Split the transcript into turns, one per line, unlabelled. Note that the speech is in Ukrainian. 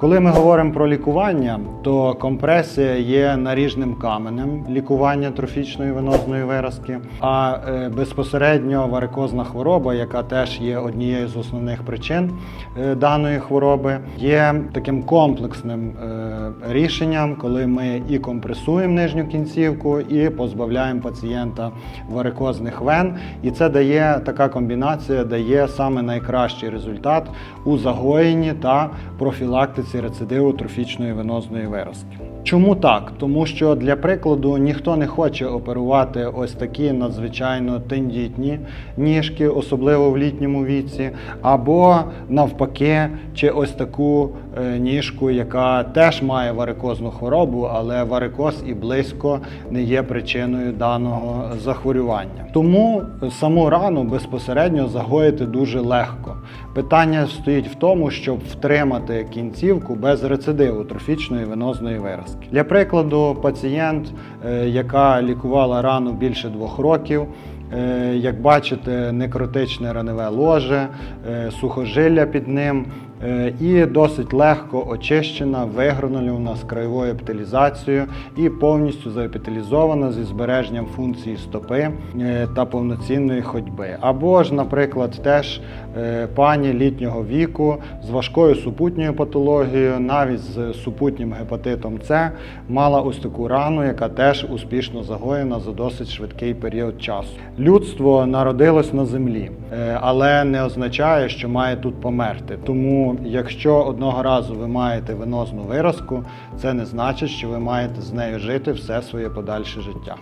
Коли ми говоримо про лікування, то компресія є наріжним каменем лікування трофічної венозної виразки, а е, безпосередньо варикозна хвороба, яка теж є однією з основних причин е, даної хвороби, є таким комплексним е, рішенням, коли ми і компресуємо нижню кінцівку, і позбавляємо пацієнта варикозних вен. І це дає така комбінація, дає саме найкращий результат у загоєнні та профілактиці рецидиву венозної виразки. Чому так? Тому що для прикладу ніхто не хоче оперувати ось такі надзвичайно тендітні ніжки, особливо в літньому віці, або навпаки, чи ось таку е, ніжку, яка теж має варикозну хворобу, але варикоз і близько не є причиною даного захворювання. Тому саму рану безпосередньо загоїти дуже легко. Питання стоїть в тому, щоб втримати кінцівку без рецидиву трофічної венозної виразки. Для прикладу, пацієнт, е, яка лікувала рану більше двох років. е, Як бачите, некротичне раневе ложе, е, сухожилля під ним і досить легко очищена, вигранулювана з краєвою епіталізацією і повністю заепіталізована зі збереженням функції стопи е, та повноцінної ходьби. Або ж, наприклад, теж е, пані літнього віку з важкою супутньою патологією, навіть з супутнім гепатитом С, мала ось таку рану, яка теж успішно загоєна за досить швидкий період часу. Людство народилось на землі, е, але не означає, що має тут померти. Якщо одного разу ви маєте венозну виразку, це не значить, що ви маєте з нею жити все своє подальше життя.